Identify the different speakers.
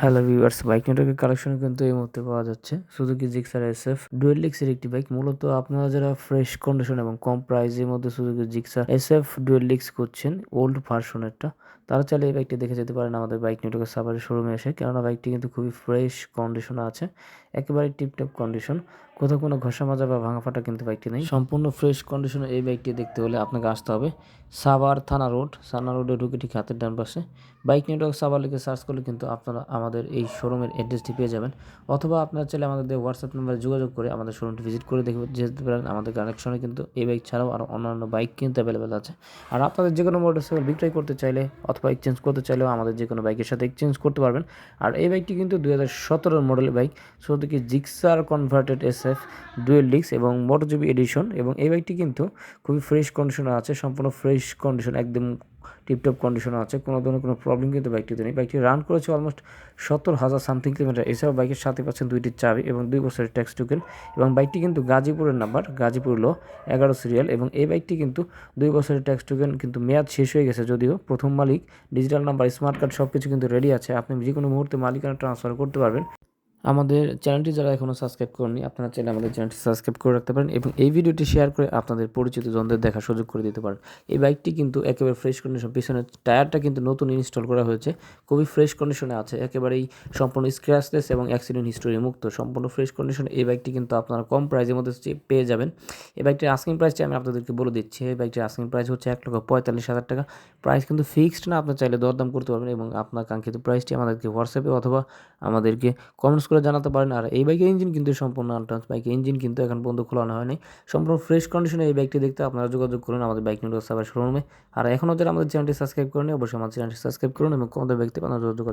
Speaker 1: Hello viewers bike নেটওয়ার্কের collection কিন্তু এই মুহূর্তে পাওয়া যাচ্ছে। Suzuki Gixxer S F dual লিক্সের একটি বাইক মূলত আপনারা যারা ফ্রেশ কন্ডিশন এবং কম প্রাইসের মধ্যে Suzuki Gixxer S F dual leaks করছেন ওল্ড ভার্সনেরটা তারা চাইলে এই বাইকটি দেখে যেতে পারেন আমাদের বাইক নেটওয়ার্কের সাভারের শোরুমে এসে। কেননা বাইকটি কিন্তু খুবই ফ্রেশ কন্ডিশনে আছে, একেবারে টিপটপ কন্ডিশন কোথাও কোনো ঘষা মাজা বা ভাঙা ফাটা কিন্তু বাইকটি নেই। সম্পূর্ণ ফ্রেশ কন্ডিশনে এই বাইকটি দেখতে হলে আপনাকে আসতে হবে সাভার থানা রোড সানা রোডে ঢুকে ঠিক হাতের ডান পাশে। বাইক নেটওয়ার্ক সাভার লিখে সার্চ করলে কিন্তু আপনারা আমাদের এই শোরুমের অ্যাড্রেসটি পেয়ে যাবেন। অথবা আপনারা চাইলে আমাদের হোয়াটসঅ্যাপ নাম্বারে যোগাযোগ করে আমাদের শোরুমটি ভিজিট করে দেখে যেতে পারেন। আমাদের কানেকশনে কিন্তু এই বাইক ছাড়াও আরও অন্যান্য বাইক কিন্তু অ্যাভেলেবেল আছে। আর আপনাদের যে কোনো মোটরসাইকেল বিক্রয় করতে চাইলে অথবা এক্সচেঞ্জ করতে চাইলেও আমাদের যে কোনো বাইকের সাথে এক্সচেঞ্জ করতে পারবেন। আর এই বাইকটি কিন্তু দুই হাজার সতেরোর মডেলের বাইক কি Gixxer converted S F dual ডিক্স এবং মোটোজিবি এডিশন এবং এই বাইকটি কিন্তু খুবই ফ্রেশ কন্ডিশনে আছে, সম্পূর্ণ ফ্রেশ কন্ডিশন একদম টিপটপ কন্ডিশনে আছে, কোনো ধরনের কোনো প্রবলেম কিন্তু বাইকটিতে নেই। বাইকটি রান করেছে অলমোস্ট সত্তর হাজার সামথিং কিলোমিটার এছাড়াও বাইকের সাথে পাচ্ছেন দুইটি চাবি এবং দুই বছরের ট্যাক্স টোকেন এবং বাইকটি কিন্তু গাজীপুরের নাম্বার গাজীপুর লো এগারো সিরিয়াল এবং এই বাইকটি কিন্তু দুই বছরের ট্যাক্স টোকেন কিন্তু মেয়াদ শেষ হয়ে গেছে যদিও প্রথম মালিক ডিজিটাল নাম্বার স্মার্ট কার্ড সব কিছু কিন্তু রেডি আছে। আপনি যে কোনো মুহূর্তে মালিকানা ট্রান্সফার করতে পারবেন। আমাদের চ্যানেলটি যারা এখনও সাবস্ক্রাইব করেনি আপনারা চাইলে আমাদের চ্যানেলটি সাবস্ক্রাইব করে রাখতে পারেন এবং এই ভিডিওটি শেয়ার করে আপনাদের পরিচিত জনদের দেখার সুযোগ করে দিতে পারেন। এই বাইকটি কিন্তু একেবারে ফ্রেশ কন্ডিশন পিছনের টায়ারটা কিন্তু নতুন ইনস্টল করা হয়েছে। খুবই ফ্রেশ কন্ডিশনে আছে, একেবারেই সম্পূর্ণ স্ক্র্যাচলেস এবং অ্যাক্সিডেন্ট হিস্টোরি মুক্ত। সম্পূর্ণ ফ্রেশ কন্ডিশনে এই বাইকটি কিন্তু আপনারা কম প্রাইসের মধ্যে পেয়ে যাবেন। এই বাইকটির আস্কিং প্রাইসটি আমি আপনাদেরকে বলে দিচ্ছি, এই বাইকটির আস্কিং প্রাইস হচ্ছে এক লক্ষ পঁয়তাল্লিশ হাজার টাকা। প্রাইস কিন্তু ফিক্সড না আপনার চাইলে দরদাম করতে পারবেন এবং আপনার কাঙ্ক্ষিত প্রাইসটি আমাদেরকে হোয়াটসঅ্যাপে অথবা আমাদেরকে কমেন্টস করে জানাতে পারেন। আর এই বাইকের ইঞ্জিন কিন্তু সম্পূর্ণ আনটাচ বাইকের ইঞ্জিন কিন্তু এখন পর্যন্ত খোলানো হয়নি। সম্পূর্ণ ফ্রেশ কন্ডিশনে এই বাইকটি দেখতে আপনারা যোগাযোগ করুন আমাদের বাইক নিউজ সাবার শোরুমে আর এখনও যারা আমাদের চ্যানেলটি সাবস্ক্রাইব করেন অবশ্যই আমাদের চ্যানেলটি সাবস্ক্রাইব করুন এবং কোনো ব্যক্তি আপনারা যোগাযোগ